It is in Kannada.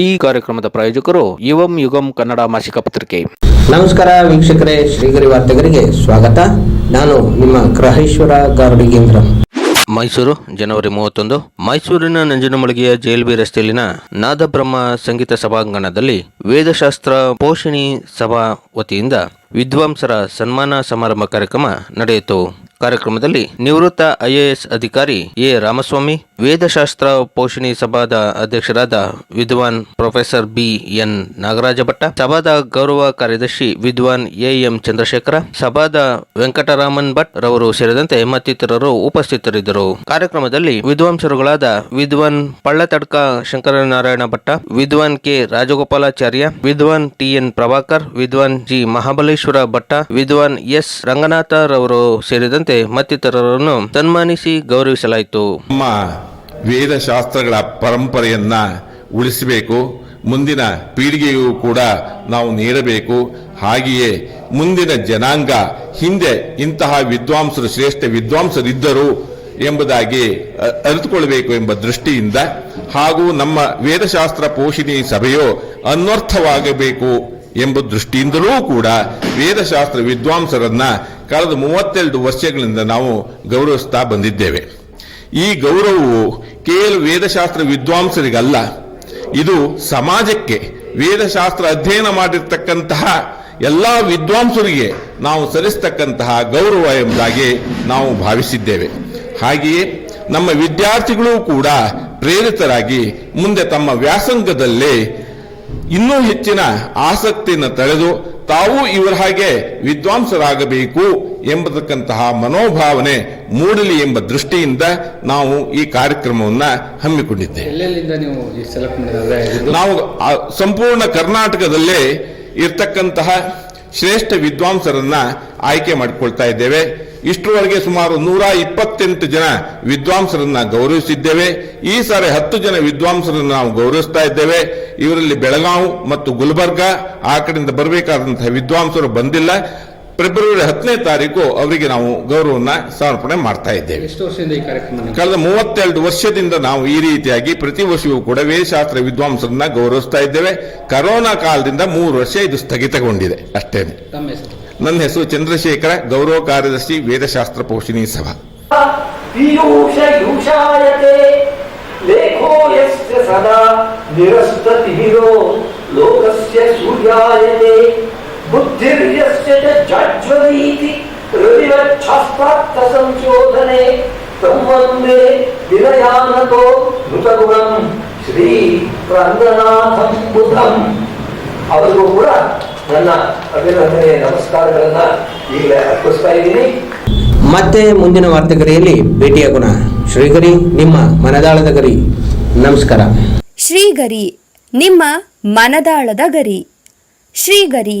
ಈ ಕಾರ್ಯಕ್ರಮದ ಪ್ರಾಯೋಜಕರು ಯುವಂ ಯುಗಂ ಕನ್ನಡ ಮಾಸಿಕ ಪತ್ರಿಕೆ. ನಮಸ್ಕಾರ ವೀಕ್ಷಕರೇ ಶ್ರೀಗರಿ ವಾರ್ತೆಗರಿಗೆ ಸ್ವಾಗತ. ನಾನು ನಿಮ್ಮ ಗ್ರಹೇಶ್ವರ ಗಾರ್ಡಿಗೇಂದ್ರ. ಮೈಸೂರು ಜನವರಿ ಮೂವತ್ತೊಂದು. ಮೈಸೂರಿನ ನಂಜನಮಳಿಗೆಯ ಜೆಎಲ್ಬಿ ರಸ್ತೆಯಲ್ಲಿನ ನಾದಬ್ರಹ್ಮ ಸಂಗೀತ ಸಭಾಂಗಣದಲ್ಲಿ ವೇದಶಾಸ್ತ್ರ ಪೋಷಣಿ ಸಭಾ ವತಿಯಿಂದ ವಿದ್ವಾಂಸರ ಸನ್ಮಾನ ಸಮಾರಂಭ ಕಾರ್ಯಕ್ರಮ ನಡೆಯಿತು. ಕಾರ್ಯಕ್ರಮದಲ್ಲಿ ನಿವೃತ್ತ ಐಎಎಸ್ ಅಧಿಕಾರಿ ಎ ರಾಮಸ್ವಾಮಿ ವೇದಶಾಸ್ತ್ರ ಪೋಷಣಿ ಸಭಾದ ಅಧ್ಯಕ್ಷರಾದ ವಿದ್ವಾನ್ professor B N Nagaraja Bhatta ಸಭಾದ ಗೌರವ ಕಾರ್ಯದರ್ಶಿ ವಿದ್ವಾನ್ ಎ ಎಂ ಚಂದ್ರಶೇಖರ, ಸಭಾದ ವೆಂಕಟರಾಮನ್ ಭಟ್ ರವರು ಸೇರಿದಂತೆ ಮತ್ತಿತರರು ಉಪಸ್ಥಿತರಿದ್ದರು. ಕಾರ್ಯಕ್ರಮದಲ್ಲಿ ವಿದ್ವಾಂಸರುಗಳಾದ ವಿದ್ವಾನ್ ಪಳ್ಳತಡ್ಕ ಶಂಕರನಾರಾಯಣ ಭಟ್ಟ, ವಿದ್ವಾನ್ ಕೆ ರಾಜಗೋಪಾಲಾಚಾರ್ಯ, ವಿದ್ವಾನ್ ಟಿ ಎನ್ ಪ್ರಭಾಕರ್, ವಿದ್ವಾನ್ ಜಿ ಮಹಾಬಲೇಶ್ವರ ಭಟ್ಟ, ವಿದ್ವಾನ್ ಎಸ್ ರಂಗನಾಥ ರವರು ಸೇರಿದಂತೆ ಮತ್ತಿತರರನ್ನು ಸನ್ಮಾನಿಸಿ ಗೌರವಿಸಲಾಯಿತು. ವೇದಶಾಸ್ತ್ರಗಳ ಪರಂಪರೆಯನ್ನು ಉಳಿಸಬೇಕು. ಮುಂದಿನ ಪೀಳಿಗೆಗೂ ಕೂಡ ನಾವು ನೀಡಬೇಕು. ಹಾಗೆಯೇ ಮುಂದಿನ ಜನಾಂಗ, ಹಿಂದೆ ಇಂತಹ ವಿದ್ವಾಂಸರು, ಶ್ರೇಷ್ಠ ವಿದ್ವಾಂಸರಿದ್ದರು ಎಂಬುದಾಗಿ ಅರಿತುಕೊಳ್ಳಬೇಕು ಎಂಬ ದೃಷ್ಟಿಯಿಂದ ಹಾಗೂ ನಮ್ಮ ವೇದಶಾಸ್ತ್ರ ಪೋಷಣಿ ಸಭೆಯು ಅನ್ವರ್ಥವಾಗಬೇಕು ಎಂಬ ದೃಷ್ಟಿಯಿಂದಲೂ ಕೂಡ ವೇದಶಾಸ್ತ್ರ ವಿದ್ವಾಂಸರನ್ನ ಕಳೆದ ಮೂವತ್ತೆರಡು ವರ್ಷಗಳಿಂದ ನಾವು ಗೌರವಿಸ್ತಾ ಬಂದಿದ್ದೇವೆ. ಈ ಗೌರವವು ಕೇವಲ ವೇದಶಾಸ್ತ್ರ ವಿದ್ವಾಂಸರಿಗಲ್ಲ, ಇದು ಸಮಾಜಕ್ಕೆ ವೇದಶಾಸ್ತ್ರ ಅಧ್ಯಯನ ಮಾಡಿರ್ತಕ್ಕಂತಹ ಎಲ್ಲ ವಿದ್ವಾಂಸರಿಗೆ ನಾವು ಸಲ್ಲಿಸ್ತಕ್ಕಂತಹ ಗೌರವ ಎಂಬುದಾಗಿ ನಾವು ಭಾವಿಸಿದ್ದೇವೆ. ಹಾಗೆಯೇ ನಮ್ಮ ವಿದ್ಯಾರ್ಥಿಗಳು ಕೂಡ ಪ್ರೇರಿತರಾಗಿ ಮುಂದೆ ತಮ್ಮ ವ್ಯಾಸಂಗದಲ್ಲಿ ಇನ್ನೂ ಹೆಚ್ಚಿನ ಆಸಕ್ತಿಯನ್ನು ತಳೆದು ತಾವು ಇವರ ಹಾಗೆ ವಿದ್ವಾಂಸರಾಗಬೇಕು ಎಂಬತಕ್ಕಂತಹ ಮನೋಭಾವನೆ ಮೂಡಲಿ ಎಂಬ ದೃಷ್ಟಿಯಿಂದ ನಾವು ಈ ಕಾರ್ಯಕ್ರಮವನ್ನ ಹಮ್ಮಿಕೊಂಡಿದ್ದೇವೆ. ನಾವು ಸಂಪೂರ್ಣ ಕರ್ನಾಟಕದಲ್ಲೇ ಇರ್ತಕ್ಕಂತಹ ಶ್ರೇಷ್ಠ ವಿದ್ವಾಂಸರನ್ನ ಆಯ್ಕೆ ಮಾಡಿಕೊಳ್ತಾ ಇದ್ದೇವೆ. ಇಷ್ಟರವರೆಗೆ ಸುಮಾರು ನೂರ ಇಪ್ಪತ್ತೆಂಟು ಜನ ವಿದ್ವಾಂಸರನ್ನ ಗೌರವಿಸಿದ್ದೇವೆ. ಈ ಸಾರಿ ಹತ್ತು ಜನ ವಿದ್ವಾಂಸರನ್ನ ನಾವು ಗೌರವಿಸ್ತಾ ಇದ್ದೇವೆ. ಇವರಲ್ಲಿ ಬೆಳಗಾವಿ ಮತ್ತು ಗುಲ್ಬರ್ಗ ಆ ಕಡೆಯಿಂದ ಬರಬೇಕಾದಂತಹ ವಿದ್ವಾಂಸರು ಬಂದಿಲ್ಲ. ಫೆಬ್ರವರಿ ಹತ್ತನೇ ತಾರೀಕು ಅವರಿಗೆ ನಾವು ಗೌರವವನ್ನು ಸಮರ್ಪಣೆ ಮಾಡ್ತಾ ಇದ್ದೇವೆ. ಕಳೆದ ಮೂವತ್ತೆರಡು ವರ್ಷದಿಂದ ನಾವು ಈ ರೀತಿಯಾಗಿ ಪ್ರತಿ ವರ್ಷವೂ ಕೂಡ ವೇದಶಾಸ್ತ್ರ ವಿದ್ವಾಂಸರನ್ನ ಗೌರವಿಸ್ತಾ ಇದ್ದೇವೆ. ಕರೋನಾ ಕಾಲದಿಂದ ಮೂರು ವರ್ಷ ಇದು ಸ್ಥಗಿತಗೊಂಡಿದೆ. ಅಷ್ಟೇ. ನನ್ನ ಹೆಸರು ಚಂದ್ರಶೇಖರ ಗೌರವ ಕಾರ್ಯದರ್ಶಿ ವೇದಶಾಸ್ತ್ರ ಪೋಷಣಿ ಸಭಾ. ಸದಾ ಲೋಕಸ್ಯ ಸೂರ್ಯಾಯತೆ. ಬುದ್ಧಿ ಜಾಜ್ವಲೀತಿ ರವಿರಕ್ಷಾಸ್ಪಾತ್ರ ಸಂಶೋಧನೆ ತಮ್ಮಂದೇ ದಿನಯಾನತೋ ಮೃತಗುಣಂ ಶ್ರೀ ರಂಗನಾಥಂ ಬುಧಂ. ಅವರಿಗೂ ಕೂಡ ನನ್ನ ಅಭಿನಂದನೆ ನಮಸ್ಕಾರಗಳನ್ನ ಈಗಲೇ ಅರ್ಪಿಸ್ತಾ ಇದ್ದೀನಿ. ಮತ್ತೆ ಮುಂದಿನ ವಾರ್ತೆಗರಿಯಲ್ಲಿ ಭೇಟಿಯಾಗೋಣ ಶ್ರೀಗರಿ ನಿಮ್ಮ ಮನದಾಳದ ಗರಿ. ನಮಸ್ಕಾರ. ಶ್ರೀಗರಿ ನಿಮ್ಮ ಮನದಾಳದ ಗರಿ. ಶ್ರೀಗರಿ